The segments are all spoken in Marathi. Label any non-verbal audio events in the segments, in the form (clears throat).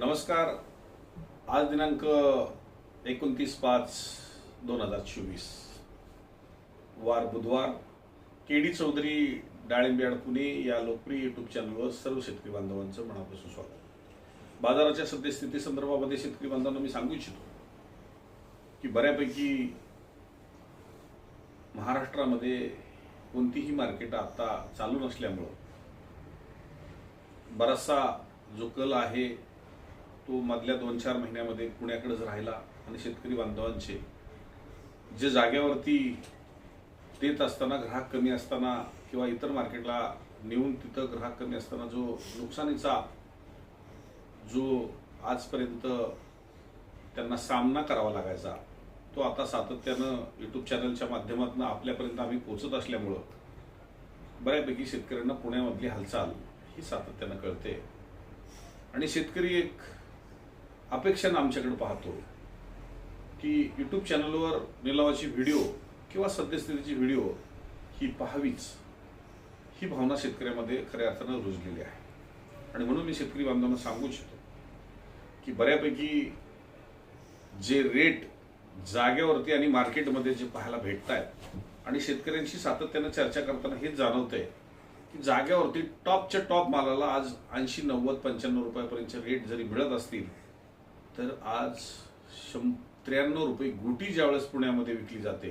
नमस्कार. आज दिनांक एकोणतीस पाच दोन हजार चोवीस. वार बुधवार के डी चौधरी डाळिंबियाड पुणे या लोकप्रिय युट्यूब चॅनलवर सर्व शेतकरी बांधवांचं मनापासून स्वागत. बाजाराच्या सद्यस्थिती संदर्भामध्ये शेतकरी बांधवांना मी सांगू इच्छितो की बऱ्यापैकी महाराष्ट्रामध्ये कोणतीही मार्केट आता चालू नसल्यामुळं बराचसा जो कल आहे तो मधल्या दोन चार महिन्यामध्ये पुण्याकडेच राहिला आणि शेतकरी बांधवांचे जे जागेवरती देत असताना ग्राहक कमी असताना किंवा इतर मार्केटला नेऊन तिथं ग्राहक कमी असताना जो नुकसानीचा जो आजपर्यंत त्यांना सामना करावा लागायचा तो आता सातत्यानं यूट्यूब चॅनलच्या माध्यमातून आपल्यापर्यंत आम्ही पोचत असल्यामुळं बऱ्यापैकी शेतकऱ्यांना पुण्यामधली हालचाल ही सातत्यानं कळते. आणि शेतकरी एक अपेक्षानं आमच्याकडे पाहतो की यूट्यूब चॅनलवर निलावाची व्हिडिओ किंवा सद्यस्थितीची व्हिडिओ ही पाहावीच ही भावना शेतकऱ्यामध्ये खऱ्या अर्थानं रुजलेली आहे. आणि म्हणून मी शेतकरी बांधवांना सांगू इच्छितो की बऱ्यापैकी जे रेट जागेवरती आणि मार्केटमध्ये जे पाहायला भेटत आहेत आणि शेतकऱ्यांशी सातत्यानं चर्चा करताना हेच जाणवतंय की जागेवरती टॉपच्या टॉप मालाला आज ऐंशी नव्वद पंच्याण्णव रुपयापर्यंतचे रेट जरी मिळत असतील तर आज शं त्र्याण्णव रुपये गुटी ज्यावेळेस पुण्यामध्ये विकली जाते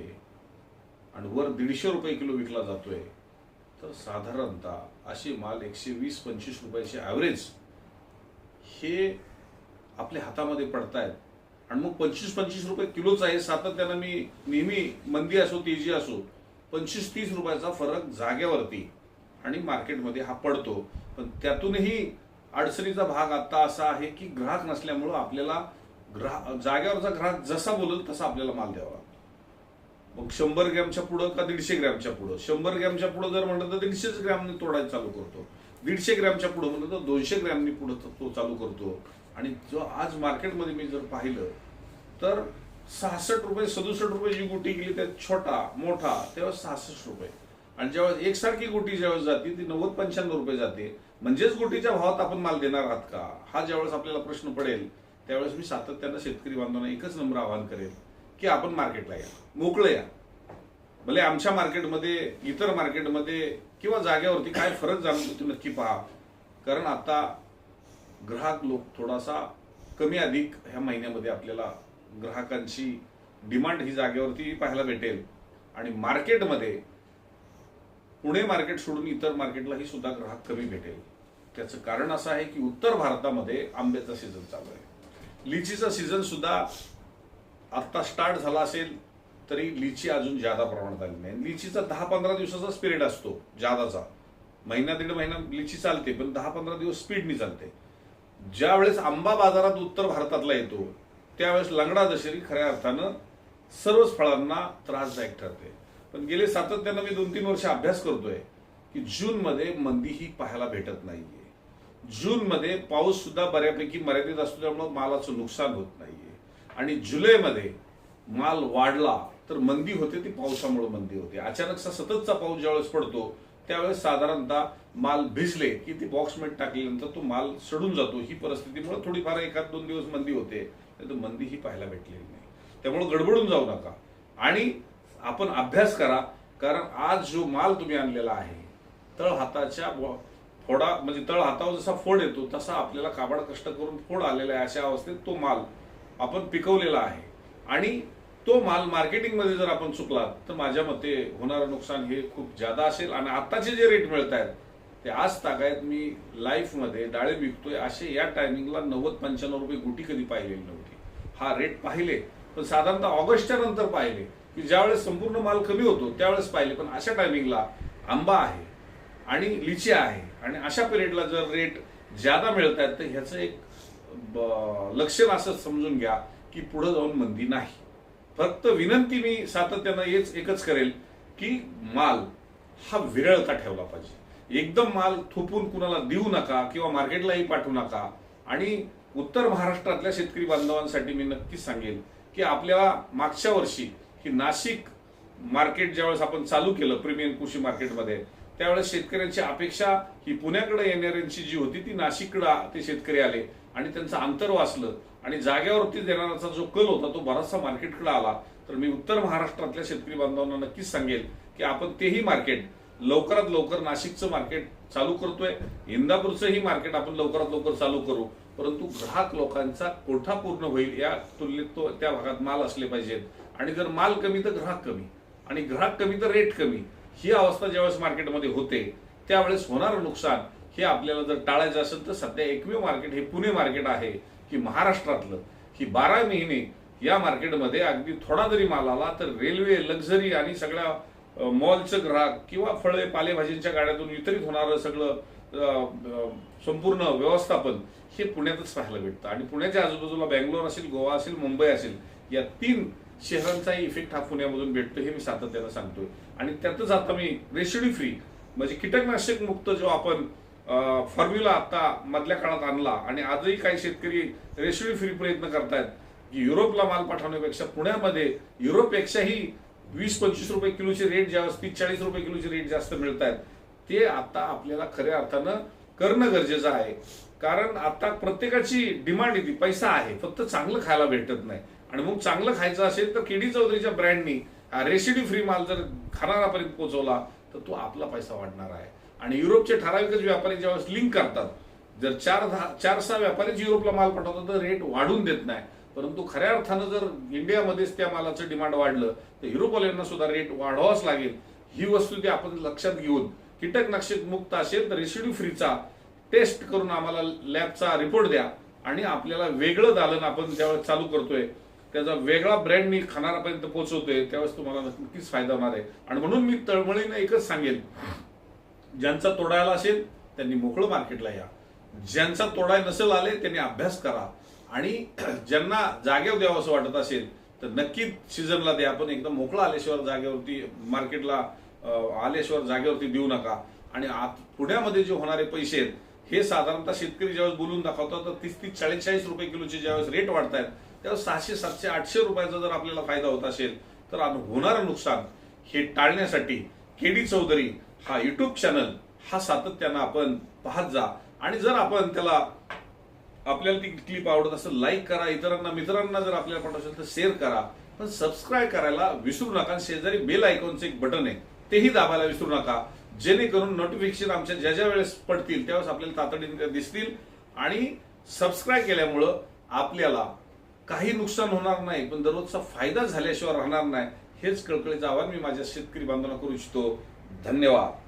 आणि वर दीडशे रुपये किलो विकला जातोय तर साधारणतः असे माल एकशे वीस पंचवीस रुपयाचे ॲव्हरेज हे आपल्या हातामध्ये पडतायत. आणि मग पंचवीस पंचवीस रुपये किलोच आहे. सातत्यानं मी नेहमी मंदी असो तेजी असो पंचवीस तीस रुपयाचा फरक जाग्यावरती आणि मार्केटमध्ये हा पडतो. पण त्यातूनही अडचणीचा भाग आता असा आहे की ग्राहक नसल्यामुळं आपल्याला ग्राहक जाग्यावरचा ग्राहक जसा बोलल तसा आपल्याला माल द्यावा लागतो. मग शंभर ग्रॅमच्या पुढं का दीडशे ग्रॅमच्या पुढं? शंभर ग्रॅमच्या पुढं जर म्हणलं तर दीडशेच ग्रॅमने तोडायला चालू करतो. दीडशे ग्रॅमच्या पुढं म्हणलं तर दोनशे ग्रॅमनी पुढं तो- चालू करतो. आणि जो आज मार्केटमध्ये मी जर पाहिलं तर सहासष्ट रुपये सदुसष्ट रुपये जी गुटी गेली त्यात छोटा मोठा तेव्हा सहासष्ट रुपये. आणि जेव्हा एकसारखी गुटी ज्यावेळेस जाते ती नव्वद पंच्याण्णव रुपये जाते. म्हणजेच गोटीच्या भावात आपण माल देणार आहात का? हा ज्यावेळेस आपल्याला प्रश्न पडेल त्यावेळेस मी सातत्यानं शेतकरी बांधवांना एकच नम्र आवाहन करेल की आपण मार्केटला या. मोकळं या. भले आमच्या मार्केटमध्ये इतर मार्केटमध्ये किंवा जागेवरती काय फरक जाणवतो ते नक्की पहा. कारण आता ग्राहक लोक थोडासा कमी अधिक ह्या महिन्यामध्ये आपल्याला ग्राहकांची डिमांड ही जागेवरती पाहायला भेटेल. आणि मार्केटमध्ये पुणे मार्केट सोडून इतर मार्केटलाही सुद्धा ग्राहक कमी भेटेल. त्याचं कारण असं आहे की उत्तर भारतामध्ये आंब्याचा सीझन चालू आहे. लिचीचा सीझन सुद्धा आत्ता स्टार्ट झाला असेल तरी लिची अजून जादा प्रमाणात आली नाही. लिचीचा दहा पंधरा दिवसाचा स्पिरिट असतो जादाचा महिना दीड महिना लिची चालते पण दहा पंधरा दिवस स्पीडनी चालते. ज्या वेळेस आंबा बाजारात उत्तर भारतातला येतो त्यावेळेस लंगडा दशेरी खऱ्या अर्थानं सर्वच फळांना त्रासदायक ठरते. पण गेले सातत्यानं मी दोन तीन वर्ष अभ्यास करतोय की जून मध्ये मंदी ही पाहायला भेटत नाहीये. जून मध्ये पाऊस सुद्धा बऱ्यापैकी मर्यादित असतो त्यामुळे मालाचं नुकसान होत नाहीये. आणि जुलैमध्ये माल वाढला तर मंदी होते ती पावसामुळे मंदी होते. अचानकचा सततचा पाऊस ज्यावेळेस पडतो त्यावेळेस साधारणतः माल भिजले की ती बॉक्समेट टाकल्यानंतर तो माल सडून जातो. ही परिस्थितीमुळे थोडीफार एखाद दोन दिवस मंदी होते. तर मंदी ही पाहायला भेटलेली नाही. त्यामुळे गडबडून जाऊ नका. आणि आपण अभ्यास करा कारण आज जो माल तुम्ही आणलेला आहे तळ हाताच्या फोडा म्हणजे तळ हातावर जसा फोड येतो तसा आपल्याला काबाड कष्ट करून फोड आलेला आहे अशा अवस्थेत तो माल आपण पिकवलेला आहे. आणि तो माल मार्केटिंगमध्ये जर आपण चुकला तर माझ्या मते होणारं नुकसान हे खूप जादा असेल. आणि आत्ताचे जे रेट मिळत आहेत ते आज तागायत मी लाईफमध्ये डाळे विकतोय असे या टायमिंगला नव्वद पंच्याण्णव रुपये गुटी कधी पाहिलेली नव्हती. हा रेट पाहिले पण साधारणतः ऑगस्टच्या नंतर पाहिले. की ज्यावेळेस संपूर्ण माल कमी होतो त्यावेळेस पाहिले. पण अशा टायमिंगला आंबा आहे आणि लिची आहे आणि अशा पिरियडला जर रेट ज्यादा मिळत आहेत तर ह्याचं एक ब- लक्षण असं समजून घ्या की पुढे जाऊन मंदी नाही. फक्त विनंती मी सातत्यानं हेच एकच करेल की माल हा विरळता ठेवला पाहिजे. एकदम माल थोपून कुणाला देऊ नका किंवा मार्केटलाही पाठवू नका. आणि उत्तर महाराष्ट्रातल्या शेतकरी बांधवांसाठी मी नक्कीच सांगेन की आपल्या मागच्या वर्षी की नाशिक मार्केट ज्यावेळेस आपण चालू केलं प्रीमियम कृषी मार्केटमध्ये त्यावेळेस शेतकऱ्यांची अपेक्षा ही पुण्याकडे येणाऱ्यांची जी होती ती नाशिककडे ते शेतकरी आले आणि त्यांचं अंतर वाचलं आणि जागेवरती देणाराचा जो कल होता तो बराचसा मार्केटकडे आला. तर मी उत्तर महाराष्ट्रातल्या शेतकरी बांधवांना नक्कीच सांगेल की आपण तेही मार्केट लवकरात लवकर नाशिकचं मार्केट चालू करतोय. इंदापूरचंही मार्केट आपण लवकरात लवकर चालू करू. परंतु ग्राहक लोकांचा कोठा पूर्ण होईल या तुलनेत तो त्या भागात माल असले पाहिजेत. आणि जर माल कमी तर ग्राहक कमी. आणि ग्राहक कमी तर रेट कमी. ही अवस्था ज्यावेळेस मार्केटमध्ये होते त्यावेळेस होणारं नुकसान हे आपल्याला जर टाळायचं असेल तर सध्या एकमेव मार्केट हे पुणे मार्केट आहे की महाराष्ट्रातलं. ही बारा महिने या मार्केटमध्ये अगदी थोडा जरी माल आला तर रेल्वे लक्झरी आणि सगळ्या मॉलचं ग्राहक किंवा फळे पालेभाजींच्या गाड्यातून वितरित होणारं सगळं संपूर्ण व्यवस्थापन हे पुण्यातच पाहायला भेटतं. आणि पुण्याच्या आजूबाजूला बँगलोर असेल गोवा असेल मुंबई असेल या तीन शहरांचाही इफेक्ट हा पुण्यामधून भेटतो हे मी सातत्यानं सांगतोय. आणि त्यातच आता मी रेशिडी फ्री म्हणजे कीटकनाशक मुक्त जो आपण फॉर्म्युला आता मधल्या काळात आणला आणि आजही काही शेतकरी रेशिडी फ्री प्रयत्न करतायत की युरोपला माल पाठवण्यापेक्षा पुण्यामध्ये युरोपपेक्षाही वीस पंचवीस रुपये किलोचे रेट ज्या तीस चाळीस रुपये किलोचे रेट जास्त मिळत आहेत ते आता आपल्याला खऱ्या अर्थानं करणं गरजेचं आहे. कारण आता प्रत्येकाची डिमांड येते पैसा आहे फक्त चांगलं खायला भेटत नाही. आणि मग चांगलं खायचं असेल तर केडी चौधरीच्या ब्रँडनी रेसिडी फ्री माल जर खाणारापर्यंत पोहोचवला तर तो आपला पैसा वाढणार आहे. आणि युरोपचे ठराविकच व्यापारी ज्यावेळेस लिंक करतात जर चार दहा चार सहा व्यापारीच युरोपला माल पाठवतात तर रेट वाढून देत नाही. परंतु खऱ्या अर्थानं जर इंडियामध्येच त्या मालाचं डिमांड वाढलं तर युरोपवाल्यांना सुद्धा रेट वाढवावाच लागेल. ही वस्तू ती आपण लक्षात घेऊन कीटकनाशक मुक्त असेल तर रेसिड्यू फ्रीचा टेस्ट करून आम्हाला लॅबचा रिपोर्ट द्या. आणि आपल्याला वेगळं दालन आपण ज्यावेळेस चालू करतोय. त्याचा वेगळा ब्रँड मी खाणारापर्यंत पोहोचवतोय त्यावेळेस तुम्हाला नक्कीच फायदा होणार आहे. आणि म्हणून मी तळमळीनं एकच सांगेन. ज्यांचा तोडायला असेल त्यांनी मोकळं मार्केटला या. ज्यांचा तोडाय नसेल आले त्यांनी अभ्यास करा. आणि (clears throat) ज्यांना जागेवर द्यावं असं वाटत असेल तर नक्कीच सीझनला द्या. आपण एकदम मोकळा आल्याशिवाय जागेवरती मार्केटला आल्याशिवाय जागेवरती देऊ नका. आणि आत- पुण्यामध्ये जे होणारे पैसे आहेत हे साधारणतः शेतकरी ज्यावेळेस बोलून दाखवतात तर तीस तीस चाळीस चाळीस रुपये किलोचे ज्यावेळेस रेट वाढतायत त्यावेळेस सहाशे सातशे आठशे रुपयाचा जर आपल्याला फायदा होत असेल तर होणारं नुकसान हे टाळण्यासाठी केडी चौधरी हा युट्यूब चॅनल हा सातत्यानं आपण पाहत जा. आणि जर आपण त्याला आपल्याला ती क्लिप आवडत असेल लाईक करा. इतरांना मित्रांना जर आपल्याला पाठवत असेल तर शेअर करा. पण सबस्क्राईब करायला विसरू नका. शेजारी बेल आयकॉनचं एक बटन आहे तेही दाबायला विसरू नका. जेणेकरून नोटिफिकेशन आमच्या ज्या ज्या वेळेस पडतील त्यावेळेस आपल्याला तातडीने दिसतील. आणि सबस्क्राईब केल्यामुळं आपल्याला काही नुकसान होणार नाही पण दररोजचा फायदा झाल्याशिवाय राहणार नाही हेच कळकळीचं आवाहन मी माझ्या शेतकरी बांधवांना करू इच्छितो. धन्यवाद.